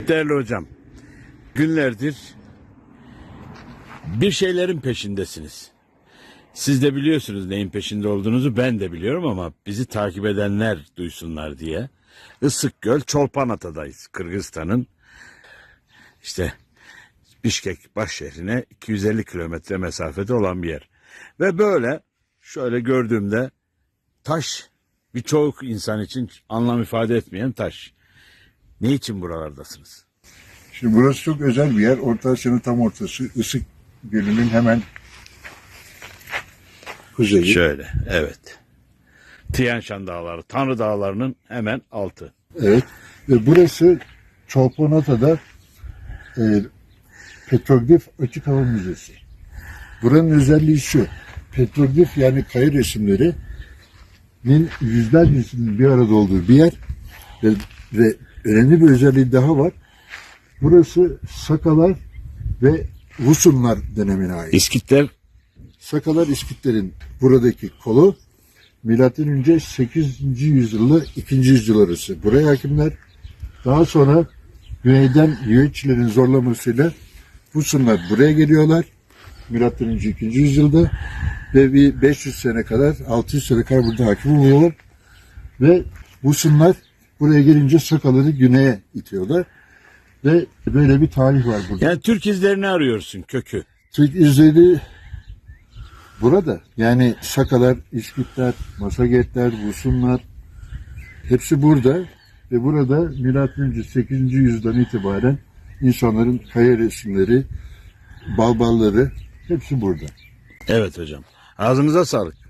Değerli hocam, günlerdir bir şeylerin peşindesiniz. Siz de biliyorsunuz neyin peşinde olduğunuzu ben de biliyorum ama bizi takip edenler duysunlar diye. Isıkgöl Çolpanata'dayız Kırgızistan'ın. işte Bişkek baş şehrine 250 kilometre mesafede olan bir yer. Ve böyle şöyle gördüğümde taş birçok insan için anlam ifade etmeyen taş. Ne için buralardasınız? Şimdi burası çok özel bir yer. Orta Asya'nın tam ortası. Isık Gölü'nün hemen kuzeyi. Şöyle, evet. Tian Shan Dağları, Tanrı Dağları'nın hemen altı. Evet. Ve burası Çolponata'da e, Petroglif Açık Hava Müzesi. Buranın özelliği şu. Petroglif yani kaya resimlerinin yüzlercesinin bir arada olduğu bir yer ve, ve önemli bir özelliği daha var. Burası Sakalar ve Husunlar dönemine ait. İskitler Sakalar İskitlerin buradaki kolu milattan önce 8. yüzyılla 2. yüzyıl arası. Buraya hakimler daha sonra güneyden Yüeçilerin zorlamasıyla Husunlar buraya geliyorlar. Milattan önce 2. yüzyılda ve bir 500 sene kadar 600 sene kadar burada hakim oluyorlar. Ve Husunlar buraya gelince Sakaları güneye itiyorlar. Ve böyle bir tarih var burada. yani Türk izlerini arıyorsun kökü. Türk izleri burada. Yani Sakalar, İskitler, Masagetler, Vusunlar hepsi burada. Ve burada milattan önce 8. yüzyıldan itibaren insanların kaya resimleri, balbalları hepsi burada. Evet hocam. Ağzınıza sağlık.